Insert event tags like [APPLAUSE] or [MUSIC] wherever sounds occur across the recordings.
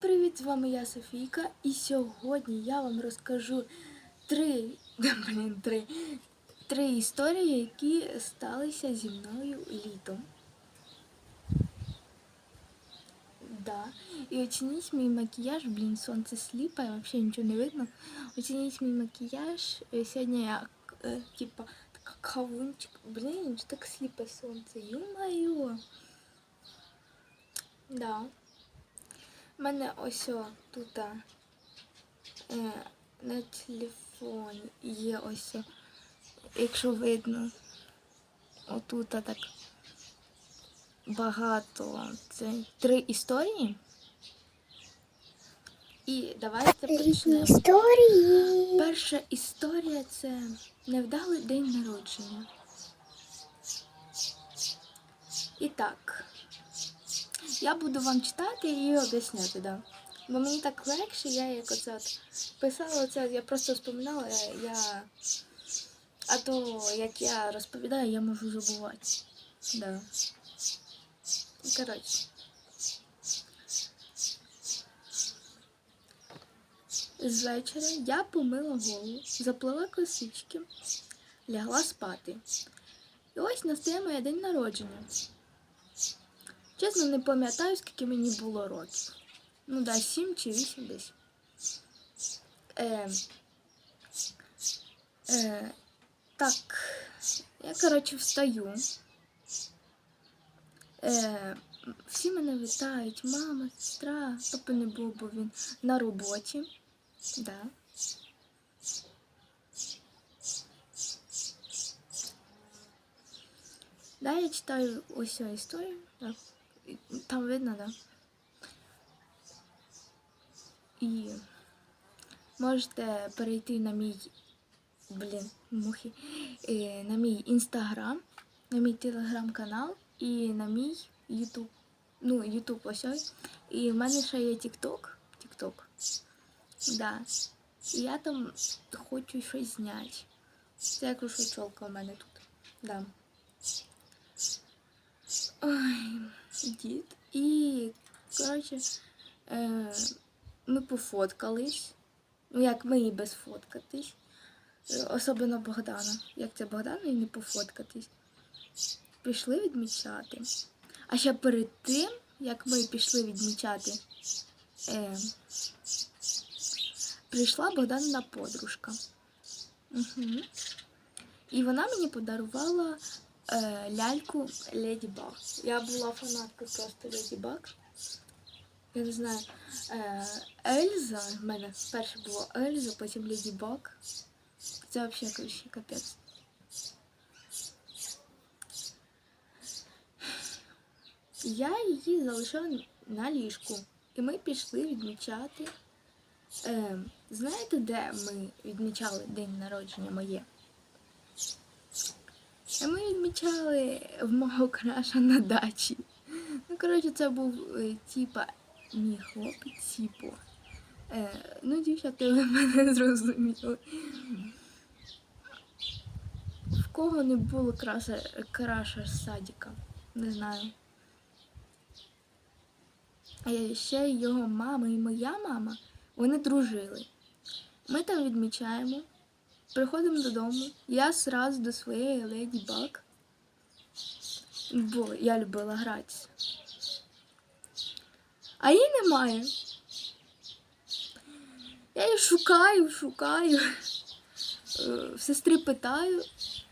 Привіт, з вами я Софійка, і сьогодні я вам розкажу три, [LAUGHS] блін, три, три історії, які сталися зі мною літом. Да. І оцініть мій макіяж, блін, сонце сліпає, взагалі нічого не видно. Оцініть мій макіяж. Сьогодні я е, типа така кавунчик. Блін, так сліпе сонце. Ю-моє. Да. У мене ось тут е, на телефоні є ось, якщо видно, отут так багато. Це три історії. І давайте почнемо. історії. Перша історія це невдалий день народження. І так, я буду вам читати і об'ясняти, да. Бо мені так легше, я як оце от писала оце, я просто вспоминала, я. А то як я розповідаю, я можу забувати. Да. Коротше. З вечора я помила голову, заплела косички, лягла спати. І ось настає моє день народження. Чесно, не пам'ятаю, скільки мені було років. Ну да, сім чи вісім десь. Е, е, так, я, коротше, встаю. Е, всі мене вітають, мама, сестра, папи не було, бо він на роботі. Да. Да, я читаю ось цю історію. Да. Там видно, да. І можете перейти на мій блін, мухи, е, на мій інстаграм, на мій телеграм-канал і на мій ютуб. Ну, ютуб ось ось. І в мене ще є тікток. Тікток. Да. І я там хочу щось зняти. Це як рушочолка у мене тут. Да. Ой, дід. І, коротше, е, ми пофоткались. Ну, як ми і без фоткатись. Е, Особливо Богдана. Як це Богдана і не пофоткатись. Пішли відмічати. А ще перед тим, як ми пішли відмічати, е, прийшла Богданина подружка. Угу. І вона мені подарувала ляльку Леді Баг. Я була фанаткою просто Леді Баг. Я не знаю. Е, Ельза, в мене перше було Ельза, потім Леді Баг. Це взагалі коротше, капець. Я її залишила на ліжку. І ми пішли відмічати. Е, знаєте, де ми відмічали день народження моє? Ми відмічали в мого краша на дачі. Ну, коротше, це був е, типа мій хлопець, типу. Е, ну, дівчата, ви мене [LAUGHS] зрозуміли. В кого не було краша, краша з садика? Не знаю. А ще його мама і моя мама, вони дружили. Ми там відмічаємо, приходимо додому. Я сразу до своєї леді Баг, бо я любила гратися. А її немає. Я її шукаю, шукаю. Е, В сестри питаю,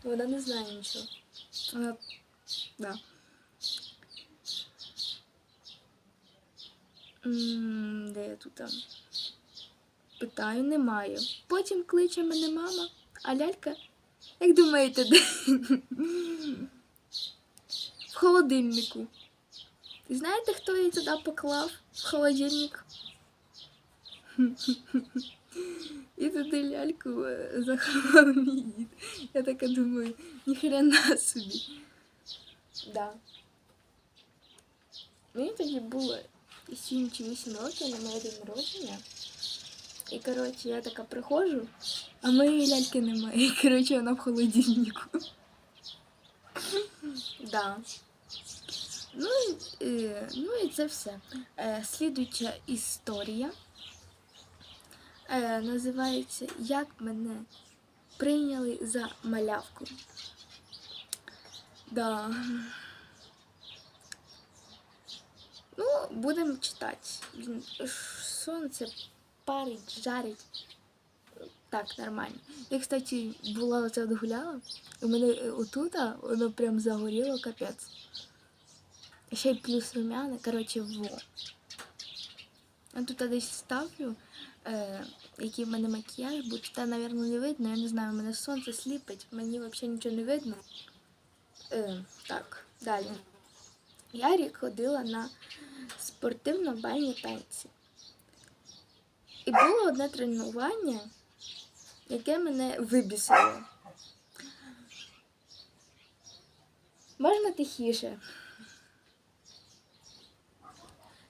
вона не знає нічого. Вона, да. Де я тут? Питаю, немає. Потім кличе мене мама, а лялька, як думаєте, де? В холодильнику. Знаєте, хто її туди поклав в холодильник? І туди ляльку е, заховав мій дід. Я така думаю, ніхрена собі. Да. Мені тоді було 7 чи 8 років на моє день народження. І коротше, я така приходжу, а моєї ляльки немає. І коротше, вона в холодильнику. Да. Ну, і, ну і це все. Е, слідуюча історія е, називається Як мене прийняли за малявку. Да. Ну, будемо читати. Сонце парить, жарить. Так, нормально. Я, кстати, була оце от гуляла, в мене отута воно прям загоріло капець. Ще й плюс румяна, коротше, во. Я тут десь ставлю, е, який в мене макіяж, бо тут, мабуть, не видно. Я не знаю, мене сонце сліпить, мені взагалі нічого не видно. Е, так, далі. Я рік ходила на спортивно-бальні танці. І було одне тренування, яке мене вибісило. Можна тихіше.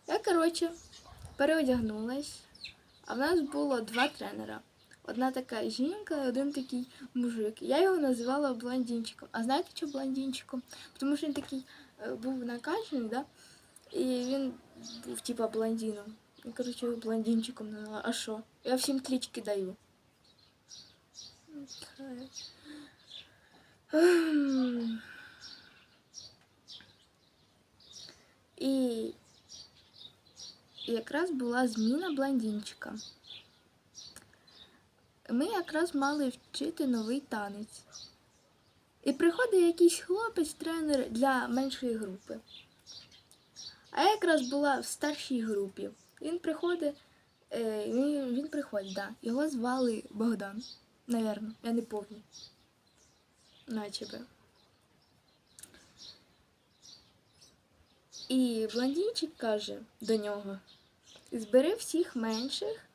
Я, коротше, переодягнулась, а в нас було два тренера. Одна така жінка, і один такий мужик. Я його називала блондинчиком. А знаєте, що блондинчиком? Тому що він такий е, був накачаний, да? і він був типа блондином. Я, коротше, блондинчиком назвала. А що? Я всім клички даю. І якраз була зміна блондинчика. Ми якраз мали вчити новий танець. І приходить якийсь хлопець-тренер для меншої групи. А я якраз була в старшій групі. Він приходить, е, він, приходить, да. Його звали Богдан. Наверно, я не пам'ятаю. Наче би. І блондинчик каже до нього: збери всіх менших.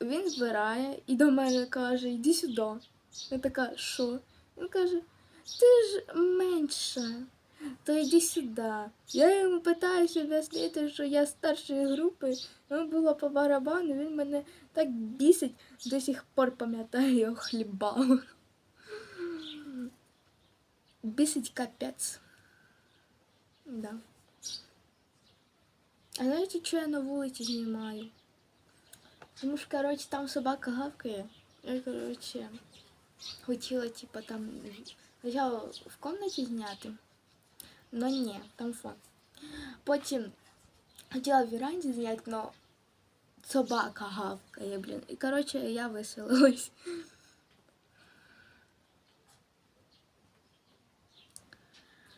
Він збирає і до мене каже, йди сюди. Я така, що? Він каже, ти ж менша, то йди сюди. Я йому питаюся об'яснити, що я з старшої групи, йому було по барабану, він мене так бісить, до сих пор пам'ятаю його хлібало. Бісить капець. Да. А знаєте, що я на вулиці знімаю? Тому що, коротше, там собака гавкає. Я, коротше, хотіла, типа, там. Хотіла в комнаті зняти. Но ні, там фон. Потім хотіла в віранді зняти, но собака гавкає, блін. І, коротше, я виселилась.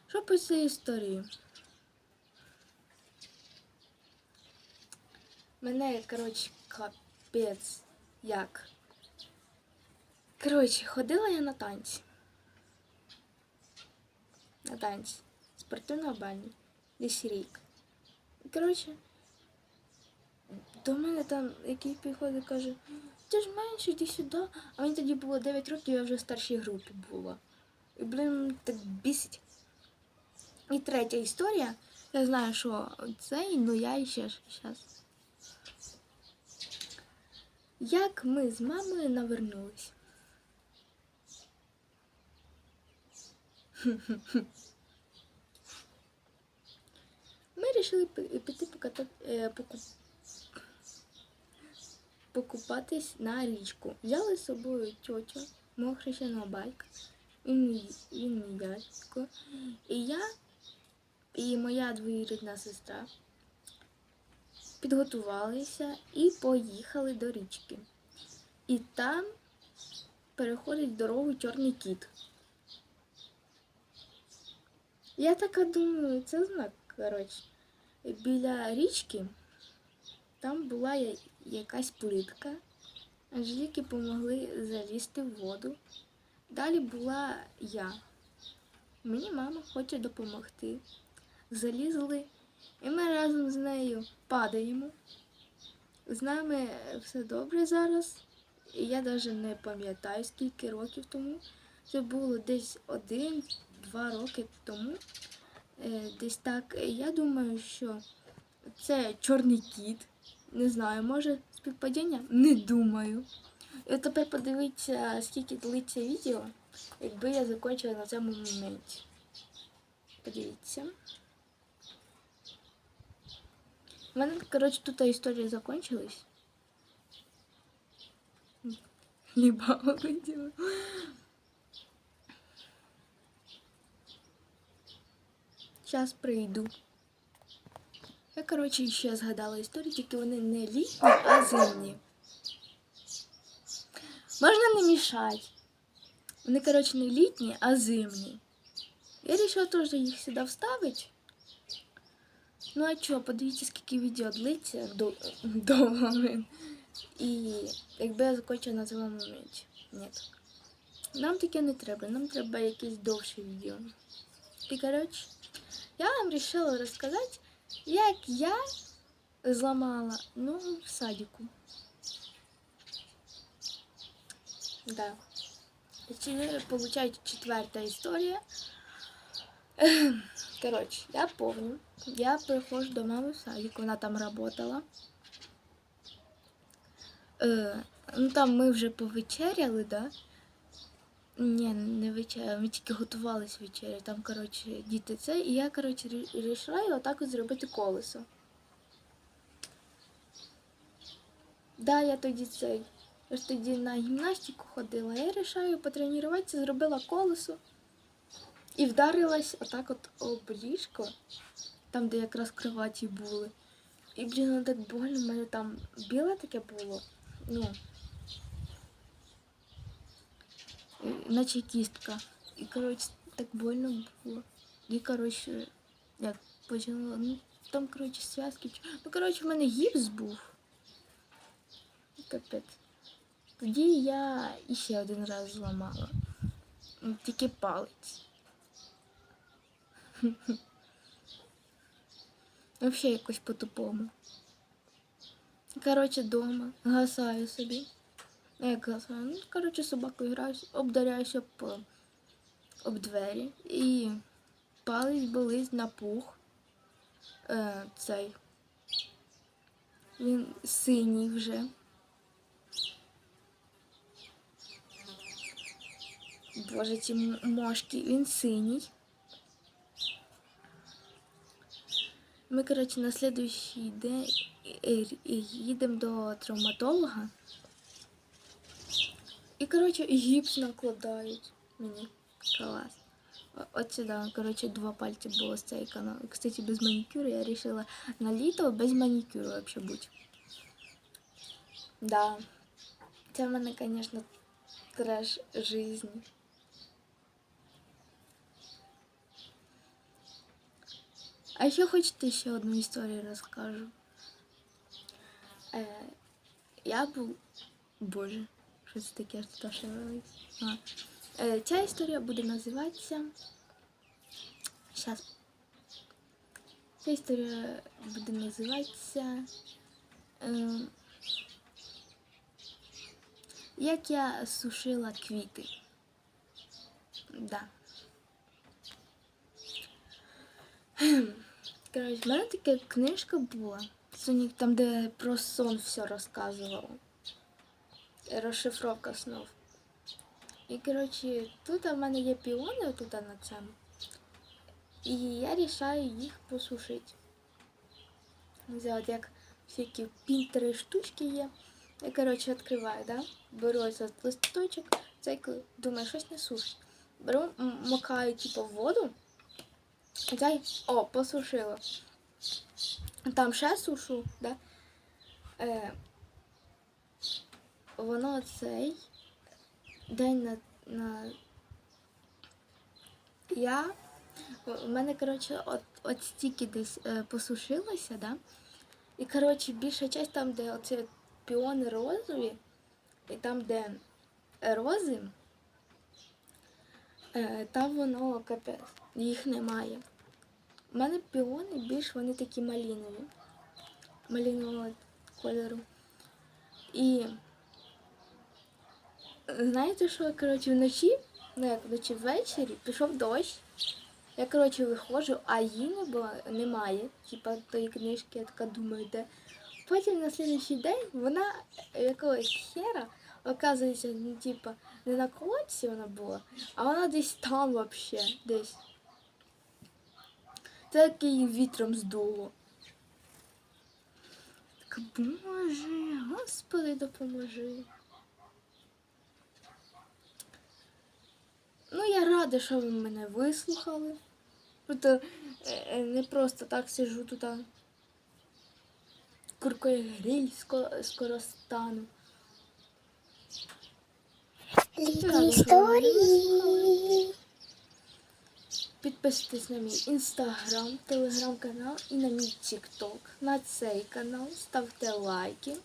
Що по цій історії? Мене, коротше, капець як. Коротше, ходила я на танці. На танці. Спортивна бальні. Десь рік. Коротше, до мене там якийсь приходить і каже, ти ж менше, йди сюди. А мені тоді було 9 років, я вже в старшій групі була. І, блін, так бісить. І третя історія. Я знаю, що це, ну я ще зараз. Як ми з мамою навернулись? Ми вирішили піти е, покупатись на річку. Взяли з собою тьотю, мого хрещеного батька, він мій дядько, і я, і моя двоюрідна сестра підготувалися і поїхали до річки. І там переходить дорогу чорний кіт. Я така думаю, це знак, коротше. Біля річки там була якась плитка. Анжеліки помогли залізти в воду. Далі була я. Мені мама хоче допомогти. Залізли, і ми разом з нею падаємо. З нами все добре зараз. І я навіть не пам'ятаю, скільки років тому. Це було десь один-два роки тому. Е, Десь так. Я думаю, що це чорний кіт. Не знаю, може співпадіння? Не думаю. І от тепер подивіться, скільки длиться відео, якби я закінчила на цьому моменті. Подивіться. У мене, коротше, тут історія закончилась. Хліба хотіла. Зараз прийду. Я, коротше, ще згадала історію, тільки вони не літні, а зимні. Можна не мішати. Вони, коротше, не літні, а зимні. Я вирішила теж їх сюди вставити. Ну а чого, подивіться, скільки відео длиться до- довго. І якби я закінчила на цьому моменті. Ні. Нам таке не треба, нам треба якесь довше відео. І коротше, я вам вирішила розказати, як я зламала ногу в садику. Да. Чи, получається четверта історія. [CLEARS THROAT] Коротше, я помню, я приходжу до мами в садик, вона там работала. Е, ну там ми вже повечеряли, да? Ні, не вечеряли, ми тільки готувалися вечері. Там, коротше, діти це. І я, коротше, рішаю отак от зробити колесо. Да, я тоді цей. Я ж тоді на гімнастику ходила. Я рішаю потренуватися, зробила колесо. І вдарилась отак от об ліжко, там, де якраз кроваті були. І, блін, ну так больно, в мене там біле таке було. Ну. і- Наче кістка. І, коротше, так больно було. І, коротше, як почала, ну, там, коротше, зв'язки. Ну, коротше, в мене гіпс був. Капець. Тоді я іще один раз зламала. Ну, Тільки палець. [LAUGHS] Взагалі якось по-тупому. Коротше, дома гасаю собі. Ну, Як? Ну, коротше, собакою граюся, обдаряюся об, об двері. І палець болить напух. Е, цей. Він синій вже. Боже, ці мошки, він синій. Ми, коротше, на слідуючий день е, е, їдемо до травматолога. І, коротше, гіпс накладають мені. Клас. О- От сюди, коротше, два пальці було з цієї канали. Кстати, без манікюру я вирішила на літо без манікюру взагалі бути. Да. Це в мене, звісно, треш жизни. А еще хочете ще одну історію розкажу? Е, я був. Боже, Що це таке що? А. Е, ця історія буде називатися. Щас. Ця історія буде називатися. Е, як я сушила квіти. Да. [CLEARS THROAT] Коротше, в мене така книжка була. Сонік, там, де про сон все розказував. Розшифровка снов. І, коротше, тут в мене є піони тут на цьому. І я рішаю їх посушити. Взяла, як всякі пінтери штучки є. Я, коротше, відкриваю, да? беру ось листочок, цей думаю, щось не сушить. Беру, макаю, типу, воду. Дай, о, посушила. Там ще сушу, да? Е, воно цей день на, на... Я. У мене, коротше, от, от стільки десь е, посушилося, да? І, коротше, більша часть там, де оці піони розові, і там, де рози, е, там воно капець, їх немає. У мене піони більш вони такі малінові. Малінового кольору. І знаєте що, коротше, вночі, ну як вночі ввечері, пішов дощ. Я, коротше, виходжу, а її не було, немає. Типа тої книжки, я така думаю, де. Потім на слідуючий день вона якогось хера, оказується, ну, типа, не на колодці вона була, а вона десь там вообще, десь. Так і вітром здуло. Так, Боже, Господи, допоможи. Ну, я рада, що ви мене вислухали. Тобто не просто так сижу тут. Куркою гриль скоро, скоро стану. Літні історії. Підписуйтесь на мій інстаграм, телеграм-канал і на мій тікток. На цей канал ставте лайки.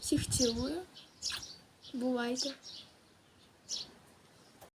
Всіх цілую. Бувайте.